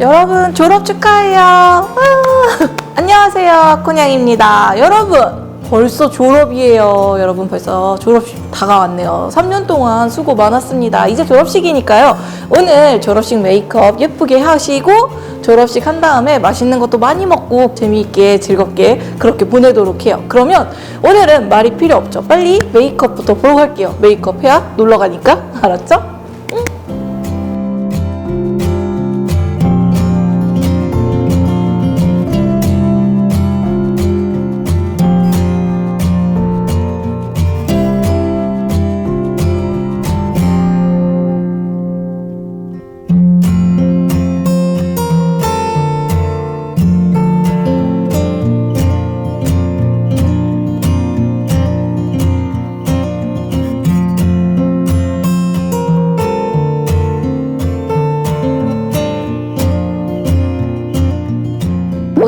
여러분 졸업 축하해요. 와. 안녕하세요. 콘양입니다. 여러분 벌써 졸업이에요. 여러분 벌써 졸업식 다가왔네요. 3년 동안 수고 많았습니다. 이제 졸업식이니까요. 오늘 졸업식 메이크업 예쁘게 하시고 졸업식 한 다음에 맛있는 것도 많이 먹고 재미있게 즐겁게 그렇게 보내도록 해요. 그러면 오늘은 말이 필요 없죠. 빨리 메이크업부터 보러 갈게요. 메이크업 해야 놀러 가니까 알았죠?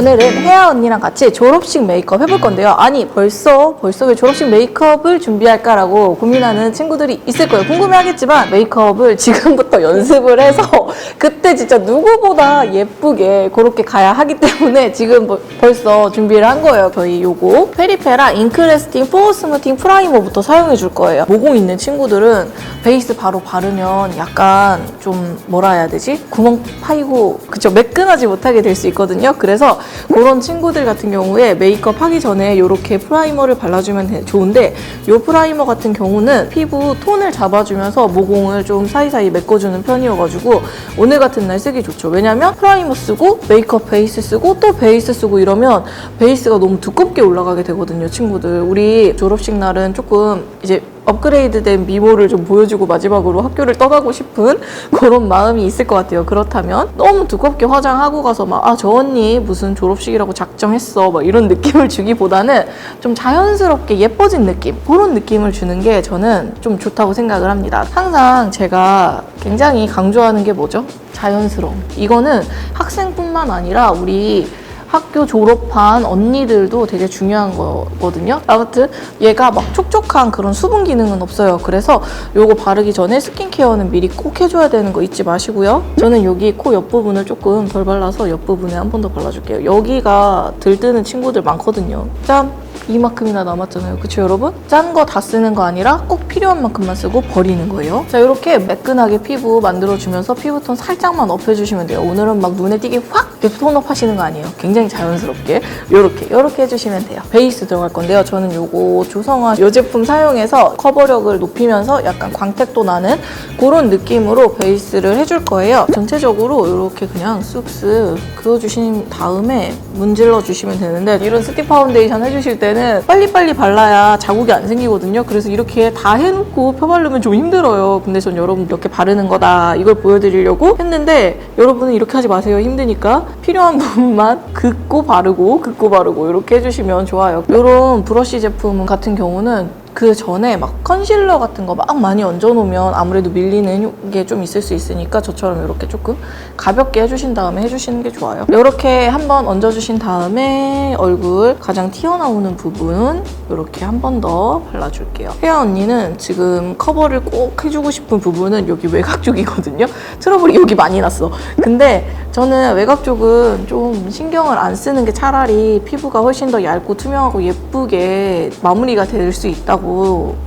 오늘은 혜아 언니랑 같이 졸업식 메이크업 해볼 건데요. 아니 벌써 벌써 왜 졸업식 메이크업을 준비할까라고 고민하는 친구들이 있을 거예요. 궁금해하겠지만 메이크업을 지금부터 연습을 해서 그때 진짜 누구보다 예쁘게 그렇게 가야 하기 때문에 지금 벌- 벌써 준비를 한 거예요. 저희 요거 페리페라 잉크레스팅 포어 스무팅 프라이머부터 사용해 줄 거예요. 모공 있는 친구들은 베이스 바로 바르면 약간 좀 뭐라 해야 되지? 구멍 파이고 그쵸 매끈하지 못하게 될 수 있거든요. 그래서 그런 친구들 같은 경우에 메이크업 하기 전에 이렇게 프라이머를 발라주면 돼- 좋은데 이 프라이머 같은 경우는 피부 톤을 잡아주면서 모공을 좀 사이사이 메꿔주는 편이어가지고 오늘 같은 날 쓰기 좋죠. 왜냐면 프라이머 쓰고 메이크업 베이스 쓰고 또 베이스 쓰고 이러면 베이스가 너무 두껍게 올라가게 되거든요, 친구들. 우리 졸업식 날은 조금 이제 업그레이드된 미모를 좀 보여주고 마지막으로 학교를 떠나고 싶은 그런 마음이 있을 것 같아요. 그렇다면 너무 두껍게 화장하고 가서 막 아 저 언니 무슨 졸업식이라고 작정했어 막 이런 느낌을 주기보다는 좀 자연스럽게 예뻐진 느낌 그런 느낌을 주는 게 저는 좀 좋다고 생각을 합니다. 항상 제가 굉장히 강조하는 게 뭐죠? 자연스러움. 이거는 학생뿐만 아니라 우리 학교 졸업한 언니들도 되게 중요한 거거든요. 아무튼 얘가 막 촉촉한 그런 수분 기능은 없어요. 그래서 요거 바르기 전에 스킨케어는 미리 꼭 해줘야 되는 거 잊지 마시고요. 저는 여기 코 옆부분을 조금 덜 발라서 옆부분에 한 번 더 발라줄게요. 여기가 들뜨는 친구들 많거든요. 짠! 이만큼이나 남았잖아요. 그쵸 여러분? 짠 거 다 쓰는 거 아니라 꼭 필요한 만큼만 쓰고 버리는 거예요. 자 이렇게 매끈하게 피부 만들어주면서 피부톤 살짝만 업해주시면 돼요. 오늘은 막 눈에 띄게 확 이렇게 톤업 하시는 거 아니에요. 굉장히 자연스럽게 이렇게 이렇게 해주시면 돼요. 베이스 들어갈 건데요. 저는 요거 조성화 요 제품 사용해서 커버력을 높이면서 약간 광택도 나는 그런 느낌으로 베이스를 해줄 거예요. 전체적으로 이렇게 그냥 쓱쓱 그어주신 다음에 문질러 주시면 되는데 이런 스틱 파운데이션 해주실 때는 빨리빨리 발라야 자국이 안 생기거든요. 그래서 이렇게 다 해놓고 펴바르면 좀 힘들어요. 근데 전 여러분 이렇게 바르는 거다 이걸 보여드리려고 했는데 여러분은 이렇게 하지 마세요. 힘드니까 필요한 부분만 긋고 바르고 긋고 바르고 이렇게 해주시면 좋아요. 이런 브러쉬 제품 같은 경우는 그 전에 막 컨실러 같은 거 막 많이 얹어놓으면 아무래도 밀리는 게 좀 있을 수 있으니까 저처럼 이렇게 조금 가볍게 해주신 다음에 해주시는 게 좋아요. 이렇게 한번 얹어주신 다음에 얼굴 가장 튀어나오는 부분 이렇게 한 번 더 발라줄게요. 혜아 언니는 지금 커버를 꼭 해주고 싶은 부분은 여기 외곽 쪽이거든요. 트러블이 여기 많이 났어. 근데 저는 외곽 쪽은 좀 신경을 안 쓰는 게 차라리 피부가 훨씬 더 얇고 투명하고 예쁘게 마무리가 될 수 있다고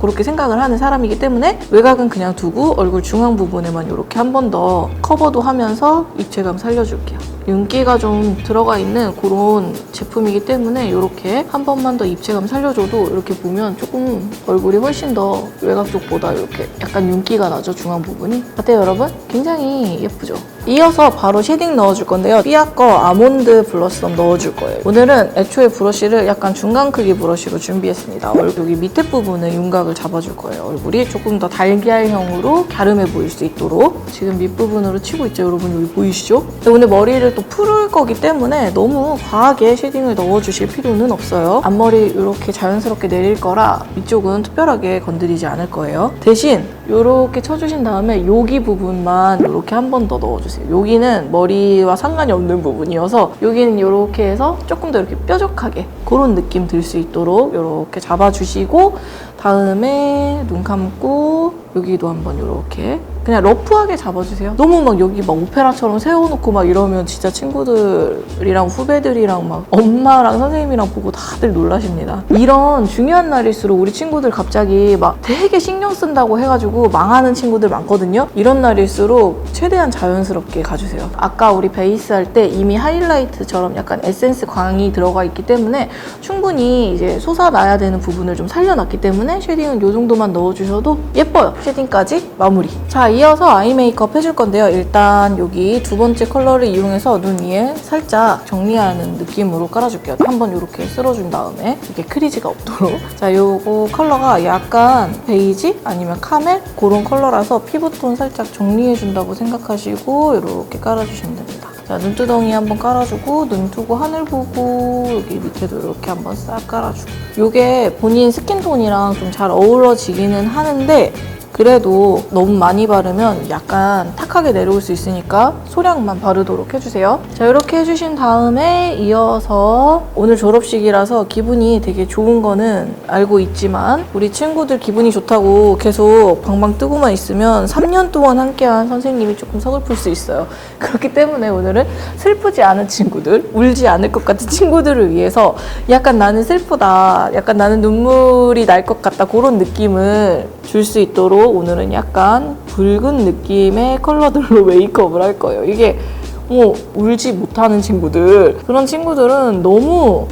그렇게 생각을 하는 사람이기 때문에 외곽은 그냥 두고 얼굴 중앙 부분에만 이렇게 한 번 더 커버도 하면서 입체감 살려줄게요. 윤기가 좀 들어가 있는 그런 제품이기 때문에 이렇게 한 번만 더 입체감 살려줘도 이렇게 보면 조금 얼굴이 훨씬 더 외곽 쪽보다 이렇게 약간 윤기가 나죠 중앙 부분이 어때요 여러분? 굉장히 예쁘죠? 이어서 바로 쉐딩 넣어줄 건데요 삐아 거 아몬드 블러썸 넣어줄 거예요 오늘은 애초에 브러쉬를 약간 중간 크기 브러쉬로 준비했습니다 여기 밑에 부분에 윤곽을 잡아줄 거예요 얼굴이 조금 더 달걀형으로 갸름해 보일 수 있도록 지금 밑부분으로 치고 있죠 여러분 여기 보이시죠? 오늘 머리를 또 풀을 거기 때문에 너무 과하게 쉐딩을 넣어주실 필요는 없어요. 앞머리 이렇게 자연스럽게 내릴 거라 이쪽은 특별하게 건드리지 않을 거예요. 대신 이렇게 쳐주신 다음에 여기 부분만 이렇게 한 번 더 넣어주세요. 여기는 머리와 상관이 없는 부분이어서 여기는 이렇게 해서 조금 더 이렇게 뾰족하게 그런 느낌 들 수 있도록 이렇게 잡아주시고 다음에 눈 감고 여기도 한번 이렇게 그냥 러프하게 잡아주세요. 너무 막 여기 막 오페라처럼 세워놓고 막 이러면 진짜 친구들이랑 후배들이랑 막 엄마랑 선생님이랑 보고 다들 놀라십니다. 이런 중요한 날일수록 우리 친구들 갑자기 막 되게 신경 쓴다고 해가지고 망하는 친구들 많거든요. 이런 날일수록 최대한 자연스럽게 가주세요. 아까 우리 베이스 할 때 이미 하이라이트처럼 약간 에센스 광이 들어가 있기 때문에 충분히 이제 솟아나야 되는 부분을 좀 살려놨기 때문에 쉐딩은 이 정도만 넣어주셔도 예뻐요. 쉐딩까지 마무리. 자, 이어서 아이 메이크업 해줄 건데요. 일단 여기 두 번째 컬러를 이용해서 눈 위에 살짝 정리하는 느낌으로 깔아줄게요. 한번 이렇게 쓸어준 다음에 이게 크리즈가 없도록. 자, 요거 컬러가 약간 베이지 아니면 카멜 그런 컬러라서 피부톤 살짝 정리해준다고 생각하시고 이렇게 깔아주시면 됩니다. 자, 눈두덩이 한번 깔아주고 눈 뜨고 하늘 보고 여기 밑에도 이렇게 한번 싹 깔아주고 이게 본인 스킨톤이랑 좀 잘 어우러지기는 하는데 그래도 너무 많이 바르면 약간 탁하게 내려올 수 있으니까 소량만 바르도록 해주세요. 자, 이렇게 해주신 다음에 이어서 오늘 졸업식이라서 기분이 되게 좋은 거는 알고 있지만 우리 친구들 기분이 좋다고 계속 방방 뜨고만 있으면 3년 동안 함께한 선생님이 조금 서글플 수 있어요. 그렇기 때문에 오늘은 슬프지 않은 친구들, 울지 않을 것 같은 친구들을 위해서 약간 나는 슬프다, 약간 나는 눈물이 날 것 같다 그런 느낌을 줄 수 있도록 오늘은 약간 붉은 느낌의 컬러들로 메이크업을 할 거예요. 이게 뭐 울지 못하는 친구들 그런 친구들은 너무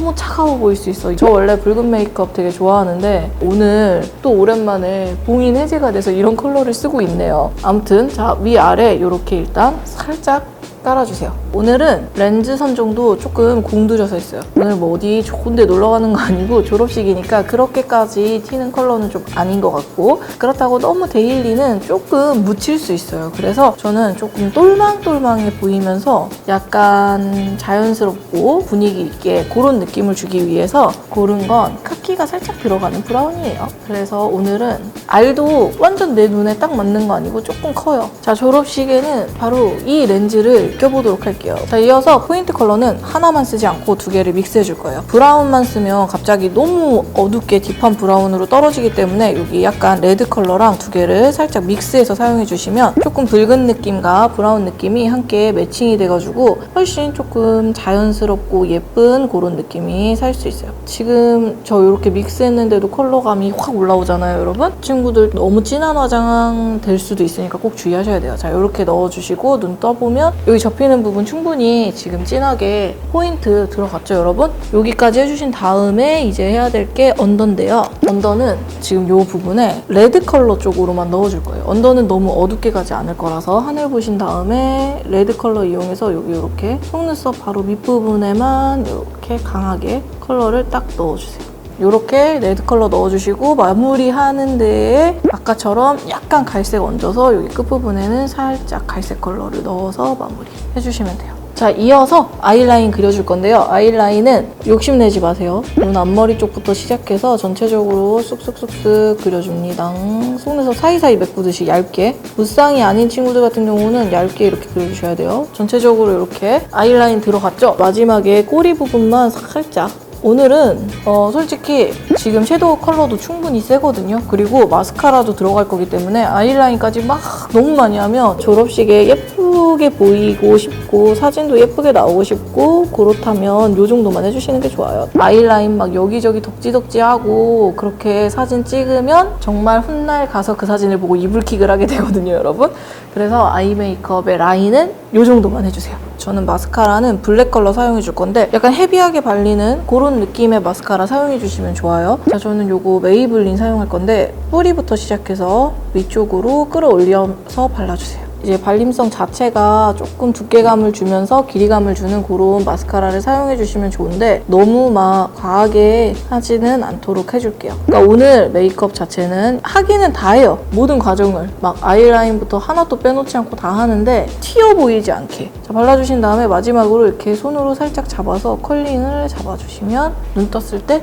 너무 차가워 보일 수 있어. 저 원래 붉은 메이크업 되게 좋아하는데 오늘 또 오랜만에 봉인 해제가 돼서 이런 컬러를 쓰고 있네요. 아무튼 자 위아래 이렇게 일단 살짝 깔아주세요. 오늘은 렌즈 선정도 조금 공들여서 했어요. 오늘 뭐 어디 좋은 데 놀러 가는 거 아니고 졸업식이니까 그렇게까지 튀는 컬러는 좀 아닌 것 같고 그렇다고 너무 데일리는 조금 묻힐 수 있어요. 그래서 저는 조금 똘망똘망해 보이면서 약간 자연스럽고 분위기 있게 그런 느낌을 주기 위해서 고른 건 카키가 살짝 들어가는 브라운이에요. 그래서 오늘은 알도 완전 내 눈에 딱 맞는 거 아니고 조금 커요. 자, 졸업식에는 바로 이 렌즈를 껴보도록 할게요. 자, 이어서 포인트 컬러는 하나만 쓰지 않고 두 개를 믹스해 줄 거예요. 브라운만 쓰면 갑자기 너무 어둡게 딥한 브라운으로 떨어지기 때문에 여기 약간 레드 컬러랑 두 개를 살짝 믹스해서 사용해 주시면 조금 붉은 느낌과 브라운 느낌이 함께 매칭이 돼가지고 훨씬 조금 자연스럽고 예쁜 그런 느낌이 살 수 있어요. 지금 저 이렇게 믹스했는데도 컬러감이 확 올라오잖아요, 여러분? 친구들 너무 진한 화장 될 수도 있으니까 꼭 주의하셔야 돼요. 자, 이렇게 넣어주시고 눈 떠보면 여기 접히는 부분 충분히 지금 진하게 포인트 들어갔죠, 여러분? 여기까지 해주신 다음에 이제 해야 될 게 언더인데요. 언더는 지금 이 부분에 레드 컬러 쪽으로만 넣어줄 거예요. 언더는 너무 어둡게 가지 않을 거라서 하늘 보신 다음에 레드 컬러 이용해서 여기 이렇게 속눈썹 바로 밑부분에만 이렇게 강하게 컬러를 딱 넣어주세요. 이렇게 레드 컬러 넣어주시고 마무리하는 데에 아까처럼 약간 갈색 얹어서 여기 끝부분에는 살짝 갈색 컬러를 넣어서 마무리 해주시면 돼요. 자, 이어서 아이라인 그려줄 건데요. 아이라인은 욕심내지 마세요. 눈 앞머리 쪽부터 시작해서 전체적으로 쑥쑥쑥쑥 그려줍니다. 속눈썹 사이사이 메꾸듯이 얇게. 무쌍이 아닌 친구들 같은 경우는 얇게 이렇게 그려주셔야 돼요. 전체적으로 이렇게 아이라인 들어갔죠? 마지막에 꼬리 부분만 살짝 오늘은 어, 솔직히 지금 섀도우 컬러도 충분히 세거든요. 그리고 마스카라도 들어갈 거기 때문에 아이라인까지 막 너무 많이 하면 졸업식에 예 쁘게 보이고 싶고 사진도 예쁘게 나오고 싶고 그렇다면 이 정도만 해주시는 게 좋아요. 아이라인 막 여기저기 덕지덕지하고 그렇게 사진 찍으면 정말 훗날 가서 그 사진을 보고 이불킥을 하게 되거든요, 여러분. 그래서 아이 메이크업의 라인은 이 정도만 해주세요. 저는 마스카라는 블랙 컬러 사용해 줄 건데 약간 헤비하게 발리는 그런 느낌의 마스카라 사용해 주시면 좋아요. 자, 저는 요거 메이블린 사용할 건데 뿌리부터 시작해서 위쪽으로 끌어올려서 발라주세요. 이제 발림성 자체가 조금 두께감을 주면서 길이감을 주는 그런 마스카라를 사용해 주시면 좋은데 너무 막 과하게 하지는 않도록 해줄게요. 그러니까 오늘 메이크업 자체는 하기는 다 해요. 모든 과정을 막 아이라인부터 하나도 빼놓지 않고 다 하는데 튀어 보이지 않게 자, 발라주신 다음에 마지막으로 이렇게 손으로 살짝 잡아서 컬링을 잡아주시면 눈 떴을 때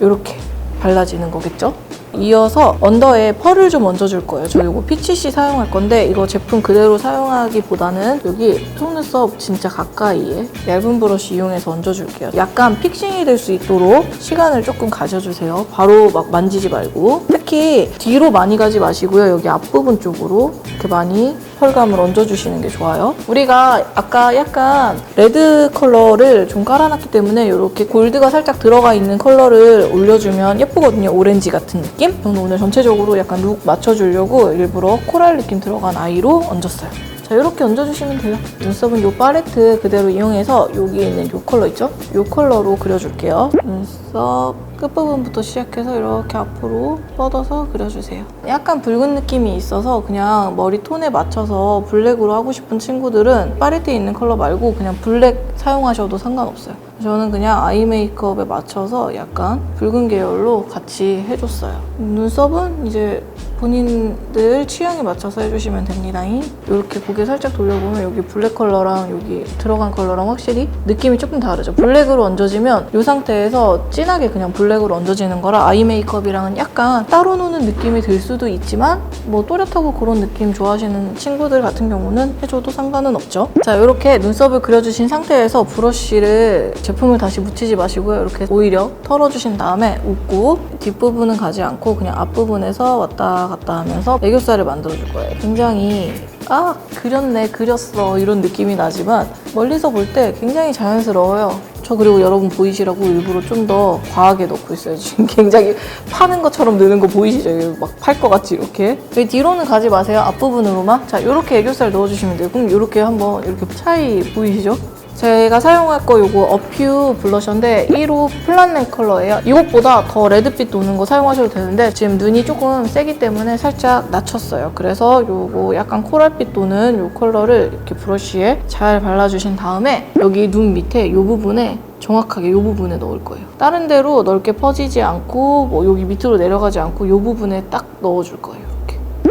이렇게 발라지는 거겠죠? 이어서 언더에 펄을 좀 얹어줄 거예요. 저 이거 PCC 사용할 건데 이거 제품 그대로 사용하기보다는 여기 속눈썹 진짜 가까이에 얇은 브러쉬 이용해서 얹어줄게요. 약간 픽싱이 될 수 있도록 시간을 조금 가져주세요. 바로 막 만지지 말고 특히 뒤로 많이 가지 마시고요. 여기 앞부분 쪽으로 이렇게 많이 펄감을 얹어주시는 게 좋아요. 우리가 아까 약간 레드 컬러를 좀 깔아놨기 때문에 이렇게 골드가 살짝 들어가 있는 컬러를 올려주면 예쁘거든요. 오렌지 같은 느낌? 저는 오늘 전체적으로 약간 룩 맞춰주려고 일부러 코랄 느낌 들어간 아이로 얹었어요. 자, 이렇게 얹어주시면 돼요. 눈썹은 이 팔레트 그대로 이용해서 여기 있는 이 컬러 있죠? 이 컬러로 그려줄게요. 눈썹 끝부분부터 시작해서 이렇게 앞으로 뻗어서 그려주세요. 약간 붉은 느낌이 있어서 그냥 머리 톤에 맞춰서 블랙으로 하고 싶은 친구들은 팔레트에 있는 컬러 말고 그냥 블랙 사용하셔도 상관없어요. 저는 그냥 아이 메이크업에 맞춰서 약간 붉은 계열로 같이 해줬어요. 눈썹은 이제 본인들 취향에 맞춰서 해주시면 됩니다. 이렇게 고개 살짝 돌려보면 여기 블랙 컬러랑 여기 들어간 컬러랑 확실히 느낌이 조금 다르죠. 블랙으로 얹어지면 이 상태에서 진하게 그냥 블랙으로 얹어지는 거라 아이 메이크업이랑은 약간 따로 노는 느낌이 들 수도 있지만 뭐 또렷하고 그런 느낌 좋아하시는 친구들 같은 경우는 해줘도 상관은 없죠. 자 이렇게 눈썹을 그려주신 상태에서 브러쉬를 제품을 다시 묻히지 마시고요. 이렇게 오히려 털어주신 다음에 웃고 뒷부분은 가지 않고 그냥 앞부분에서 왔다 갔다 하면서 애교살을 만들어줄 거예요. 굉장히 아 그렸네 그렸어 이런 느낌이 나지만 멀리서 볼 때 굉장히 자연스러워요. 저 그리고 여러분 보이시라고 일부러 좀 더 과하게 넣고 있어요. 지금 굉장히 파는 것처럼 느는 거 보이시죠? 막 팔 것 같이 이렇게. 뒤로는 가지 마세요. 앞부분으로만. 자 이렇게 애교살 넣어주시면 돼요. 그럼 이렇게 한번 이렇게 차이 보이시죠? 제가 사용할 거 요거 어퓨 블러셔인데 1호 플란렌 컬러예요. 이것보다 더 레드빛 도는 거 사용하셔도 되는데 지금 눈이 조금 세기 때문에 살짝 낮췄어요. 그래서 요거 약간 코랄빛 도는 요 컬러를 이렇게 브러쉬에 잘 발라주신 다음에 여기 눈 밑에 요 부분에 정확하게 이 부분에 넣을 거예요. 다른 데로 넓게 퍼지지 않고 뭐 여기 밑으로 내려가지 않고 이 부분에 딱 넣어줄 거예요.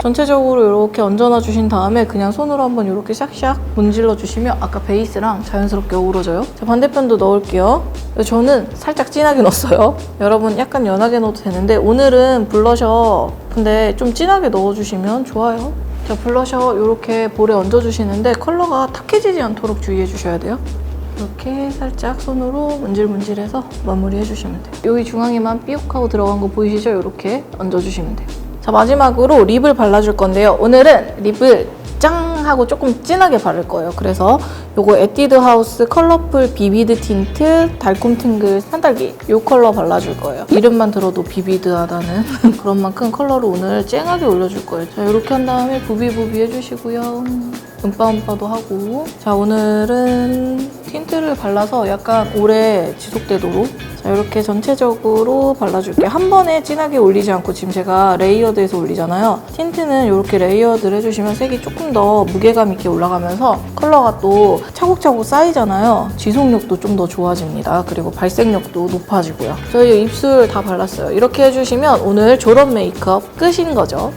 전체적으로 이렇게 얹어놔 주신 다음에 그냥 손으로 한번 이렇게 샥샥 문질러 주시면 아까 베이스랑 자연스럽게 어우러져요. 자, 반대편도 넣을게요. 저는 살짝 진하게 넣었어요. 여러분 약간 연하게 넣어도 되는데 오늘은 블러셔 근데 좀 진하게 넣어주시면 좋아요. 자, 블러셔 이렇게 볼에 얹어주시는데 컬러가 탁해지지 않도록 주의해 주셔야 돼요. 이렇게 살짝 손으로 문질문질해서 마무리해 주시면 돼요. 여기 중앙에만 삐옥하고 들어간 거 보이시죠? 이렇게 얹어주시면 돼요. 자 마지막으로 립을 발라줄 건데요. 오늘은 립을 짱 하고 조금 진하게 바를 거예요. 그래서 요거 에뛰드 하우스 컬러풀 비비드 틴트 달콤 팅글 산딸기 요 컬러 발라줄 거예요. 이름만 들어도 비비드하다는 그런 만큼 컬러를 오늘 쨍하게 올려줄 거예요. 자 이렇게 한 다음에 부비부비 해주시고요. 음빠음빠도 하고 자 오늘은 틴트를 발라서 약간 오래 지속되도록 자 이렇게 전체적으로 발라줄게요. 한 번에 진하게 올리지 않고 지금 제가 레이어드해서 올리잖아요. 틴트는 이렇게 레이어드를 해주시면 색이 조금 더 무게감 있게 올라가면서 컬러가 또 차곡차곡 쌓이잖아요. 지속력도 좀 더 좋아집니다. 그리고 발색력도 높아지고요. 저희 입술 다 발랐어요. 이렇게 해주시면 오늘 졸업 메이크업 끝인 거죠.